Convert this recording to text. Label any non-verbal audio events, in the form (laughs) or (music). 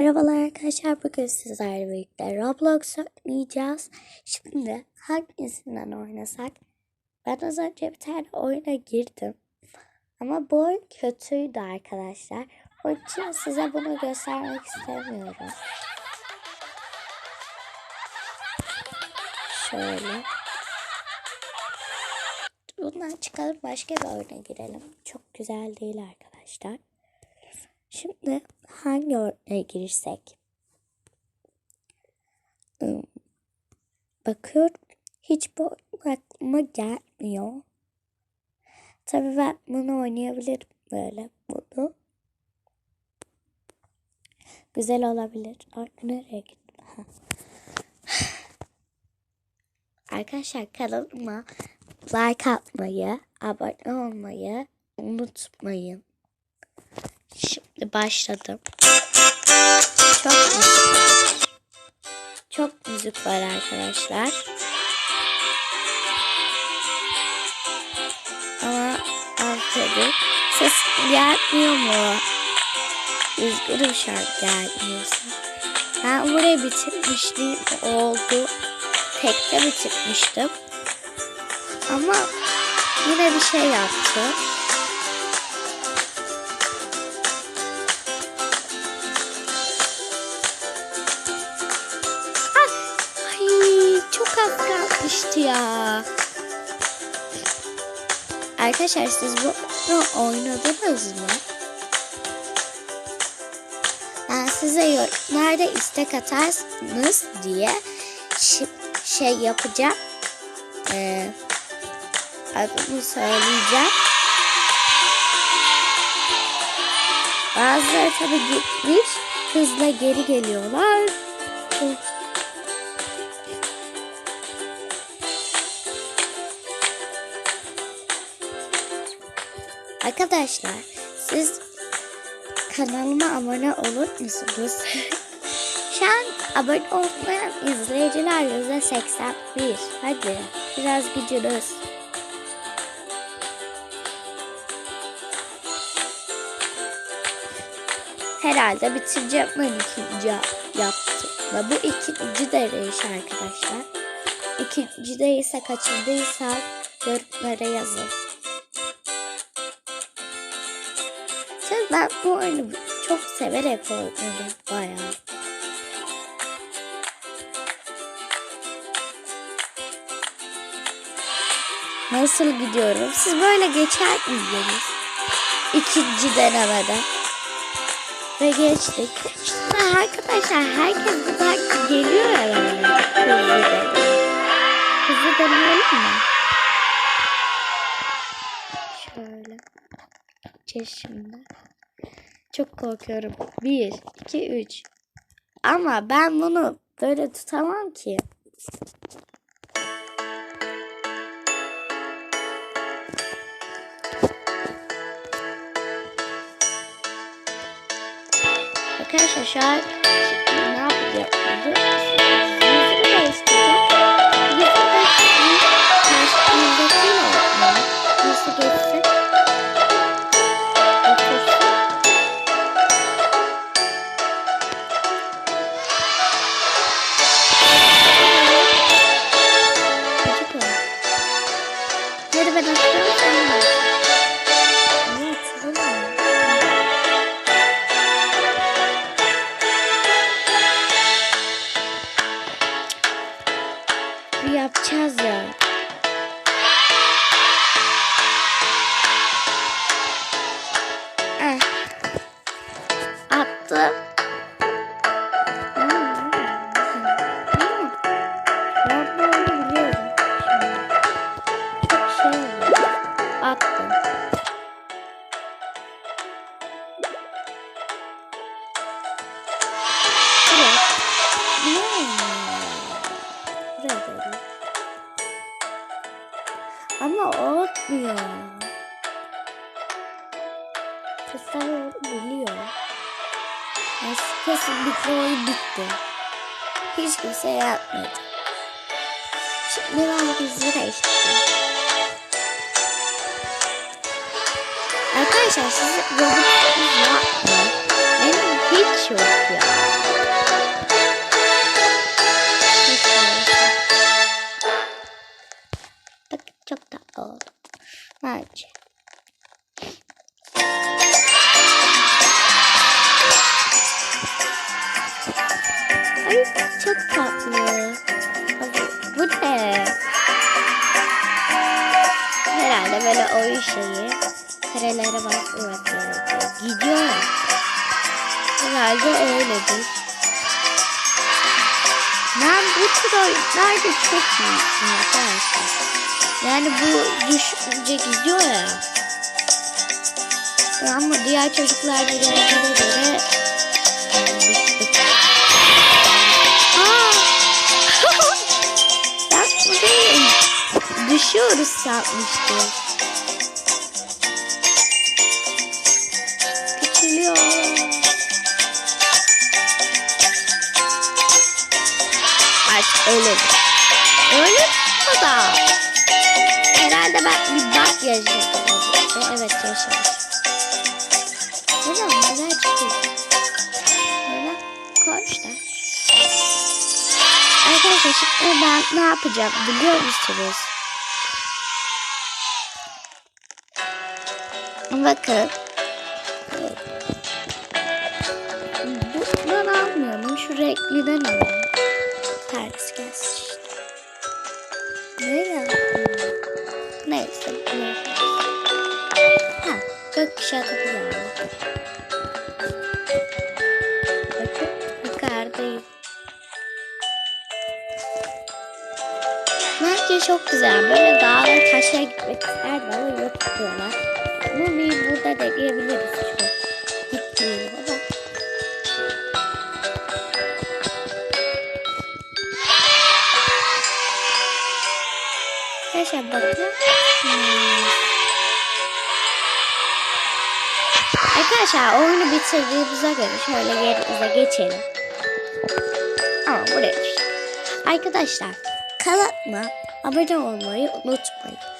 Merhabalar arkadaşlar bugün sizlerle birlikte Roblox oynayacağız. Şimdi hangisinden oynasak? Ben az önce bir tane oyuna girdim. Ama bu oyun kötüydü arkadaşlar. Onun için size bunu göstermek istemiyorum. Şöyle. Bundan çıkalım başka bir oyuna girelim. Çok güzel değil arkadaşlar. Şimdi hangi örneğe girsek? Hmm, Bakıyorum hiç bu aklıma gelmiyor. Tabii ben bunu oynayabilirim böyle bunu. Güzel olabilir. Nereye gittim? (sighs) Arkadaşlar kanalıma like atmayı, abone olmayı unutmayın. Şimdi başladım. Çok müzik. Çok müzik var arkadaşlar. Ama affedin. Ses gelmiyor mu? Üzgünüm şarkı gelmiyorsa. Ben burayı bitirmişliğim oldu. Tekte bitirmiştim. Ama yine bir şey yaptı. Kalmıştı ya. Arkadaşlar siz bunu oynadınız mı? Ben size nerede istek atarsınız diye şey yapacağım. Ee, adını söyleyeceğim. Bazıları tabii gitmiş. Hızla geri geliyorlar. Arkadaşlar siz kanalıma abone olur musunuz? (laughs) Şu an abone olmayan izleyiciler yüzde 81. Hadi biraz gücünüz. Herhalde bitireceğim ben ikinci yaptığımda. Bu ikinci deneyiş arkadaşlar. İkinci değilse kaçırdıysa yorumlara yazın. Ben bu oyunu çok severek oynadım bayağı. Nasıl gidiyorum? Siz böyle geçer miydiniz? İkinci denemede. Ve geçtik. Şimdi arkadaşlar herkes buradan geliyor ya böyle. Hızlı deneyelim. Hızlı deneyelim mi? Şöyle. Şimdi. Çok korkuyorum. Bir, iki, üç. Ama ben bunu böyle tutamam ki. Arkadaşlar şu an ne yapacağım? Doğru. Ama olmuyor. Onu biliyor. Ya kesinlikle oyun bitti. Hiç kimse yapmadı. Şimdi ben bizi değiştirdim. Arkadaşlar siz Roblox'unuz var mı? Benim hiç yok ya. Hiç yok. Bak çok tatlı oldu. Bence. Çok tatlı. Bu ne? Herhalde böyle oyun şeyi. Karelere basmak gerekiyor. Gidiyor. Herhalde öyledir. Ben bu tür oyunlarda çok iyiyim arkadaşlar. Yani bu düşünce gidiyor ya. Ama diğer çocuklar da geldiğine göre Düşüyoruz sanmıştım. Küçülüyor. Artık ölür. Ölür o da. Herhalde ben bir bak yaşadım. Evet yaşamış. Neden? Neden çıkıyor? Böyle koş da. Arkadaşlar şimdi ben ne yapacağım biliyor musunuz? Bakın. Bundan almıyorum. Şu renkliden alıyorum. Ters gelsin işte. Nereye? Neyse. bunu Ha, gökkuşağı atabiliyorum. Bakın yukarıdayım. Bence çok güzel. Böyle dağa taşa gitmek isterdim ama yok diyorlar. Ama bir burada deneyebiliriz çok. Gitmeyeyim ama. Arkadaşlar bakın. Arkadaşlar oyunu bitirdiğimize göre şöyle yerimize geçelim. Ama buraya. Arkadaşlar kanalıma abone olmayı unutmayın.